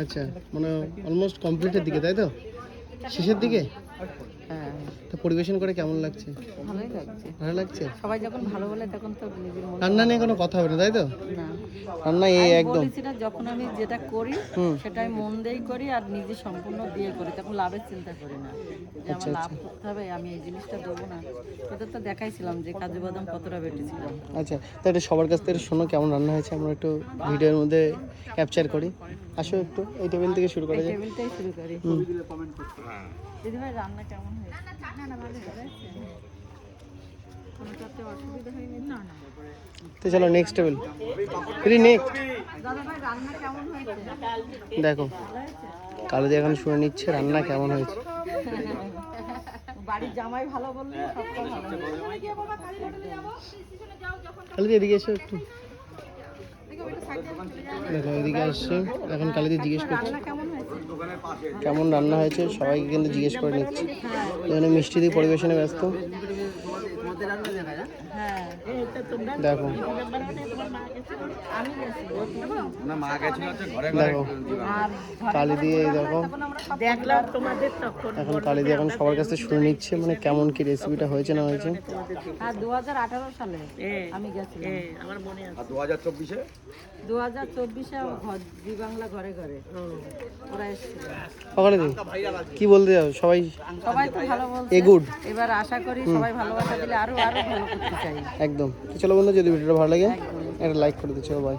আচ্ছা মানে অলমোস্ট কমপ্লিটের দিকে তাই তো? শেষের দিকে? হ্যাঁ। তো পরিবেশন করে কেমন লাগছে? ভালোই লাগছে। ভালো লাগছে? সবাই যখন ভালো বলে তখন তো নিজের মনে রান্না নিয়ে কোনো কথা হবে না তাই তো? না। রান্না এই একদম। বলেছি না যখন আমি যেটা করি সেটাই মন দিয়েই করি আর নিজে সম্পূর্ণ দিয়ে করি তখন লাভের চিন্তা করি না। যে আচ্ছা, আমার লাভ করতে হবে আমি এই জিনিসটা দেবো না। এটা তো দেখাইছিলাম যে কাজু বাদাম কতটা বেটেছিলাম আচ্ছা তো এটা সবার কাছ থেকে শোনো কেমন রান্না হয়েছে আমরা একটু ভিডিওর মধ্যে ক্যাপচার করি। আসো একটু এই টেবিল থেকে শুরু করা যায় শুরু করি দিদি ভাই রান্না কেমন হয়েছে তো চলো নেক্সট টেবিল ফ্রি নেক্সট দেখো কালদি এখন শুনে নিচ্ছে রান্না কেমন হয়েছে বাড়ির জামাই ভালো বললে সবটা ভালো কালিদি এদিকে এসো একটু দেখো, এদিকে আসছে। এখন কালিদি জিজ্ঞেস করছে। কেমন রান্না হয়েছে? সবাইকে কিন্তু জিজ্ঞেস করে নিচ্ছে। এখানে মিষ্টি দিয়ে পরিবেশনে ব্যস্ত। দেখো। আমি গেছি দেখো। আর কালি দিয়ে দেখো। দেখলাম তোমাদের তখন এখন কালি দিয়ে এখন সবার কাছ থেকে শুনে নিচ্ছে মানে কেমন কি রেসিপিটা হয়েছে না হয়েছে। হ্যাঁ দু হাজার আঠারো সালে আমি গেছিলাম। আমার মনে আছে। দু হাজার চব্বিশে? দু হাজার চব্বিশে বাংলা ঘরে ঘরে ওরা এসেছিল। সকালে কি বলতে যাও? সবাই সবাই তো ভালো বলছে। এ গুড এবার আশা করি সবাই ভালোবাসা আরও আরও ভালো করতে চাই। একদম। চলো বন্ধু, যদি ভিডিওটা ভালো লাগে, একটা লাইক করে দিচ্ছ বাই